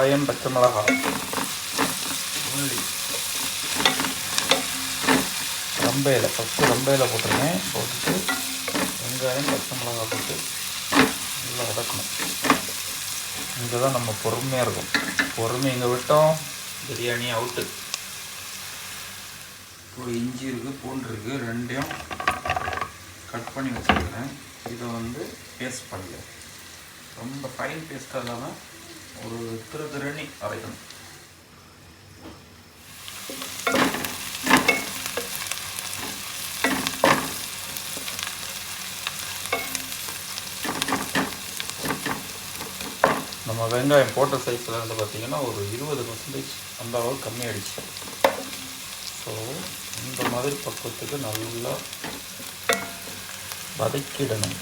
வெங்காயம் பச்சை மிளகாய் உள்ளி ரம்பையில் ஃபஸ்ட்டு ரம்பையில் போட்டிருக்கேன் போட்டுட்டு வெங்காயம் பச்சை மிளகாய் போட்டு நல்லா வதக்கணும் இங்கே தான் நம்ம பொறுமையாக இருக்கும் பொறுமை இங்கே விட்டோம் பிரியாணி அவுட்டு ஒரு இஞ்சி இருக்குது பூண்டு இருக்குது ரெண்டையும் கட் பண்ணி வச்சுருக்கிறேன் இதை வந்து பேஸ்ட் பண்ணல ரொம்ப ஃபைன் பேஸ்ட்டாக இல்லாமல் ஒரு திரு திரணி அரைக்கணும். நம்ம வெங்காயம் போட்ட சைஸில் வந்து பார்த்திங்கன்னா ஒரு இருபது பர்சன்டேஜ் அந்த அளவுக்கு கம்மியாயிடுச்சு. ஸோ இந்த மாதிரி பக்குவத்துக்கு நல்லா வதக்கிடணும்.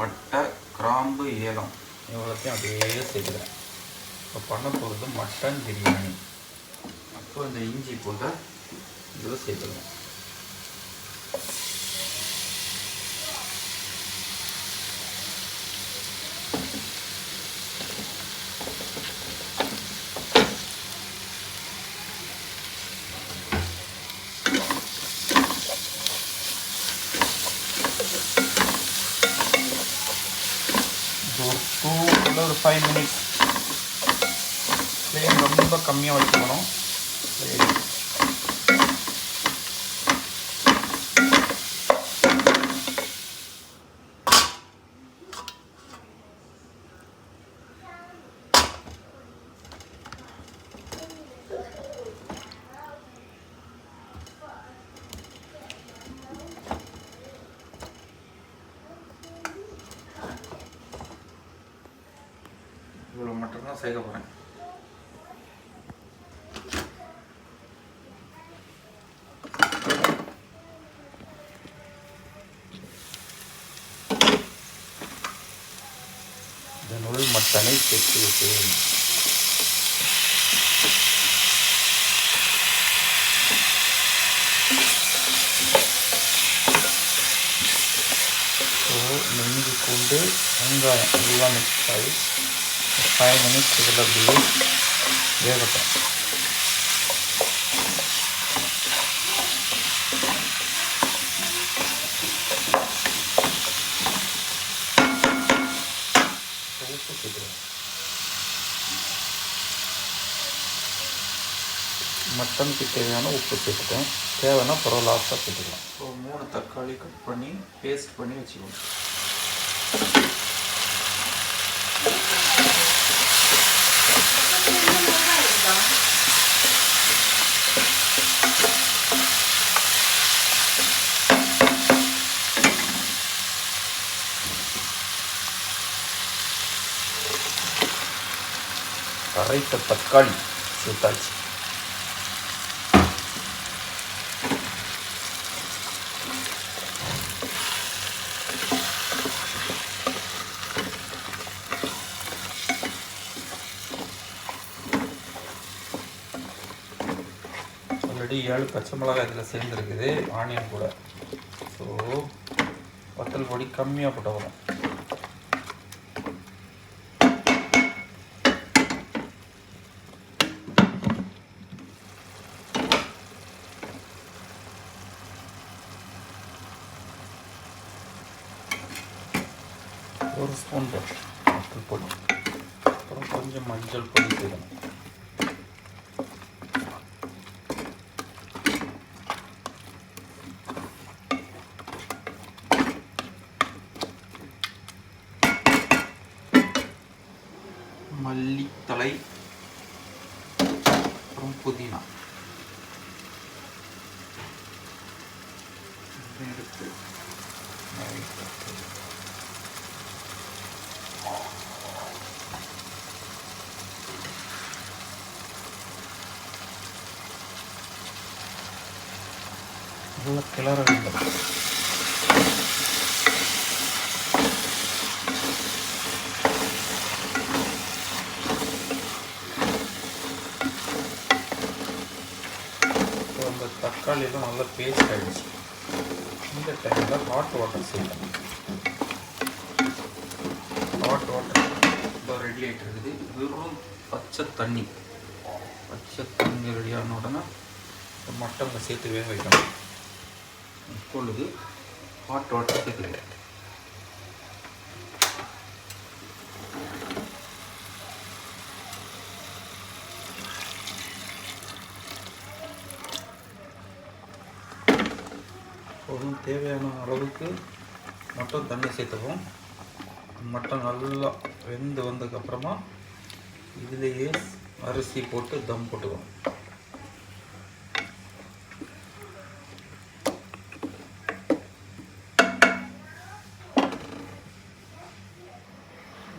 பட்டை கிராம்பு ஏலம். இவ்வளோத்தையும் அப்படியே சேர்த்துக்கிறேன். இப்போ பண்ண போகிறது மட்டன் பிரியாணி. அப்போ இந்த இஞ்சி போட்டால் இதில் சேர்த்துக்கணும் இது ஒரு டூ இல்லை ஒரு ஃபைவ் மினிட்ஸ் ஃப்ளேம் ரொம்ப கம்மியாக வச்சுக்கணும் இவ்வளோ மட்டும்தான் சேர்க்க போகிறேன் தனை மட்டனை சேர்த்து விட்டேன் ஸோ நெஞ்சு கொண்டு வெங்காயம் எல்லாம் மிக்ஸ் ஆகி ஃபைவ் மினிட்ஸ் இதில் அப்படியே வேகட்டும் உப்பு சேர்த்துருவேன் மட்டனுக்கு தேவையான உப்பு சேர்த்துட்டேன் தேவைன்னா பரவாயில்ல லாஸ்ட்டாக சேர்த்துக்கலாம். ஸோ மூணு தக்காளி கட் பண்ணி பேஸ்ட் பண்ணி வச்சுக்கணும் அரைத்த தக்காளி சேர்த்தாச்சு. ஆல்ரெடி ஏழு பச்சை மிளகாய் இதில் சேர்ந்துருக்குது ஆனியன் கூட. ஸோ வத்தல் பொடி கம்மியாக போட்ட வரும் ஒரு ஸ்பூன் போட்டு வத்தல் பொடி. அப்புறம் கொஞ்சம் மஞ்சள் பொடி செய்யணும் புதினா எடுத்து நல்லா கிளற வேண்டும் இப்போ அந்த தக்காளியெல்லாம் நல்லா பேஸ்ட் ஆகிடுச்சு இந்த டைமில் ஹாட் வாட்டர் சேர்க்கணும் ஹாட் வாட்டர் இப்போ ரெடி ஆகிட்டு இருக்குது. வெறும் பச்சை தண்ணி. பச்சை தண்ணி ரெடியான உடனே இந்த மட்டனை சேர்த்து வேக வைக்கணும். இப்பொழுது ஹாட் வாட்டர் சேர்த்துக்கிறேன் போதும் தேவையான அளவுக்கு மட்டன் தண்ணி சேர்த்துக்கும் மட்டன் நல்லா வெந்து வந்ததுக்கப்புறமா இதுலேயே அரிசி போட்டு தம் போட்டுக்குவோம்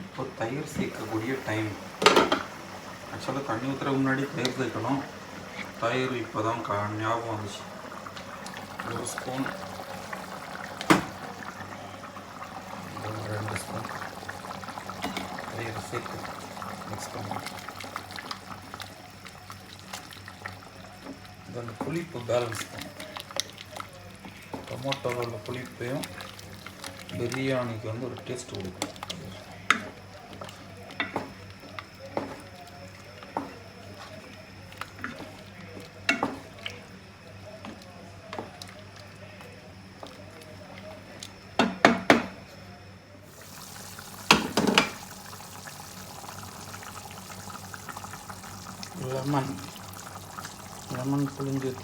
இப்போ தயிர் சேர்க்கக்கூடிய டைம் ஆக்சுவலாக தண்ணி ஊற்றுற முன்னாடி தயிர் சேர்க்கணும். தயிர் இப்போ தான் கா ஞாபகம் வந்துச்சு. ஒரு ஸ்பூன் ரெண்டு ஸ்பூன் தயிர் சேர்த்து மிக்ஸ் பண்ணி இது புளிப்பு பேலன்ஸ் பண்ணும் டொமேட்டோவில் உள்ள புளிப்பையும் பிரியாணிக்கு வந்து ஒரு டேஸ்ட் கொடுக்கும்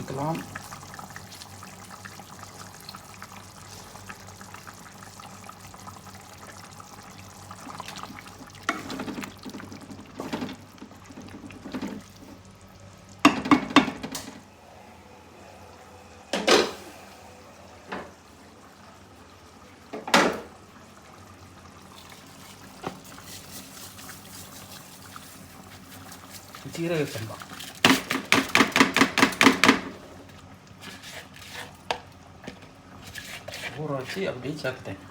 புளிஞ்சு சீரக ஜீரக சம்பா ஊற வச்சு அப்படியே சேர்த்துட்டேன்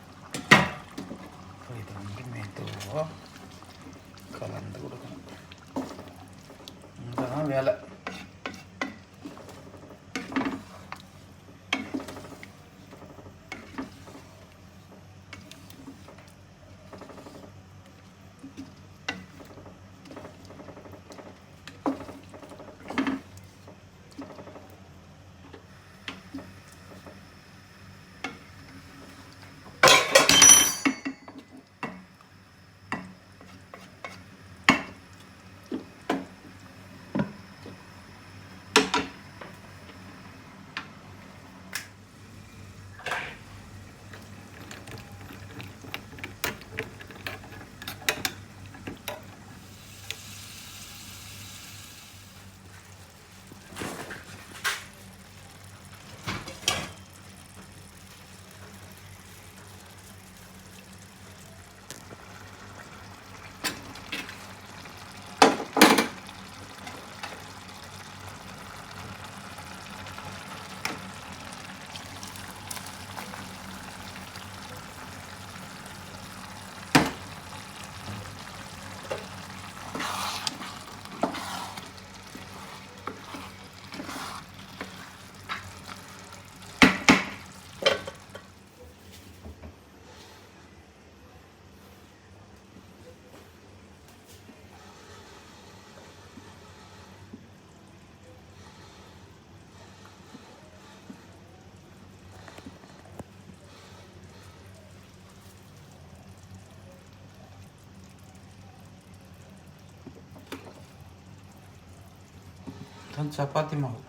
தான் சப்பாத்தி மாவு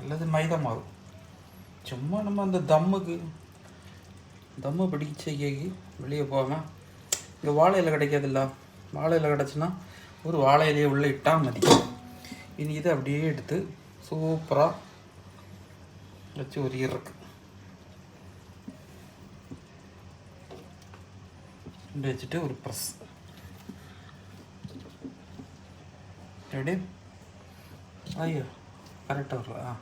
அல்லது மைதா மாவு. சும்மா நம்ம அந்த தம்முக்கு தம்மு பிடிச்ச கேக்கு வெளியே போகாமல் இங்கே வாழை இலை கிடைக்காதுல்ல வாழை இலை கிடச்சுன்னா ஒரு வாழை இலையை உள்ளே இட்டால் மதி. இனி இதை அப்படியே எடுத்து சூப்பராக வச்சு ஒரு இருக்கு வச்சுட்டு ஒரு ப்ரெஸ் ரெடி ஐயோ கரெக்டாக வரல. ஆ.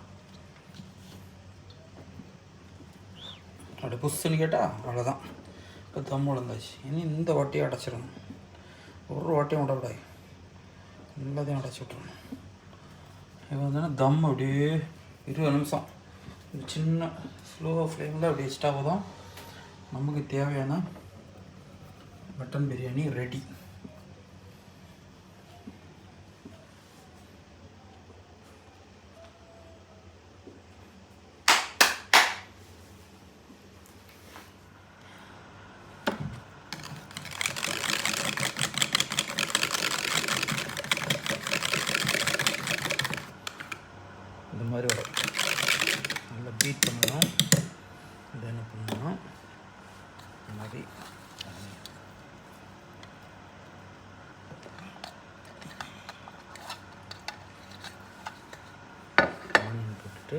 அப்படி புஷ்ஷுன்னு கேட்டால் அவ்வளோதான் இப்போ தம் விழுந்தாச்சு. இனி இந்த வாட்டியை அடைச்சிடணும். ஒரு வாட்டியும் விடக்கூடாது. எல்லாத்தையும் அடைச்சி விட்றணும் இப்போ வந்து தம் அப்படியே இருபது நிமிஷம். சின்ன ஸ்லோ ஃப்ளேமில் அப்படியே வச்சுட்டா போதும். நமக்கு தேவையான மட்டன் பிரியாணி ரெடி மாதிரி வரும். நல்லா பீட் பண்ணணும். இதை என்ன பண்ணணும் இந்த மாதிரி போட்டுட்டு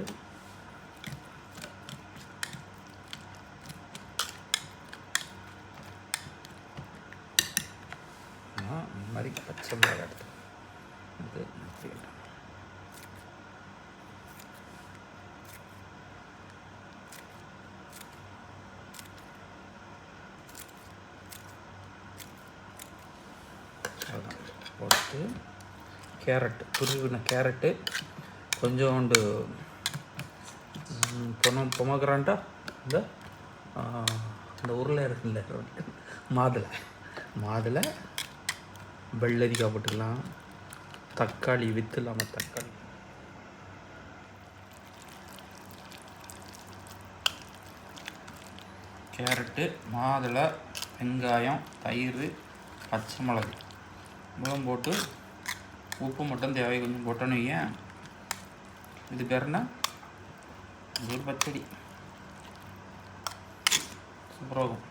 போட்டு கேரட் துருவின கேரட்டு கொஞ்சோண்டு ம், பொன பொமக்ராண்டா இந்த இந்த உருளை இருக்குல்ல மாதுளை. மாதுளை வெள்ளரிக்காய் போட்டுக்கலாம். தக்காளி வித்து இல்லாமல் தக்காளி. கேரட்டு மாதுளை வெங்காயம் தயிர் பச்சை மிளகு. முளம் போட்டு உப்பு மட்டும் தேவை கொஞ்சம் போட்டோன்னு வையேன் இது பேர் என்ன? ஒரு பச்சடி. சூப்பராகும் இருக்கும்.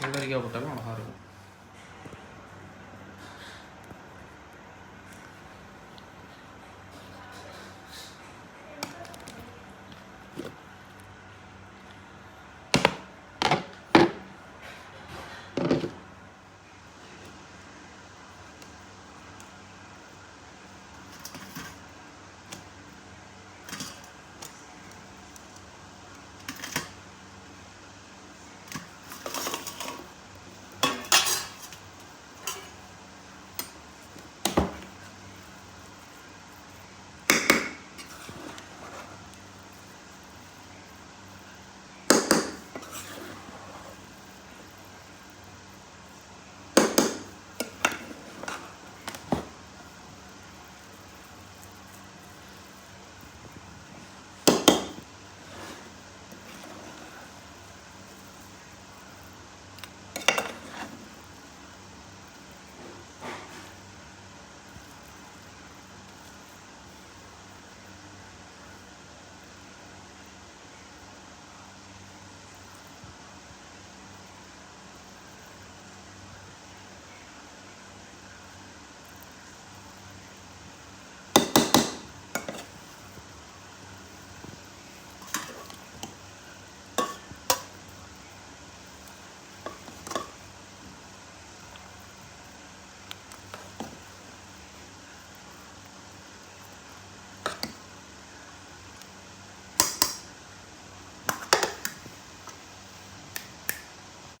வெள்ளரிக்காய் போட்டாலும் அழகாக இருக்கும்.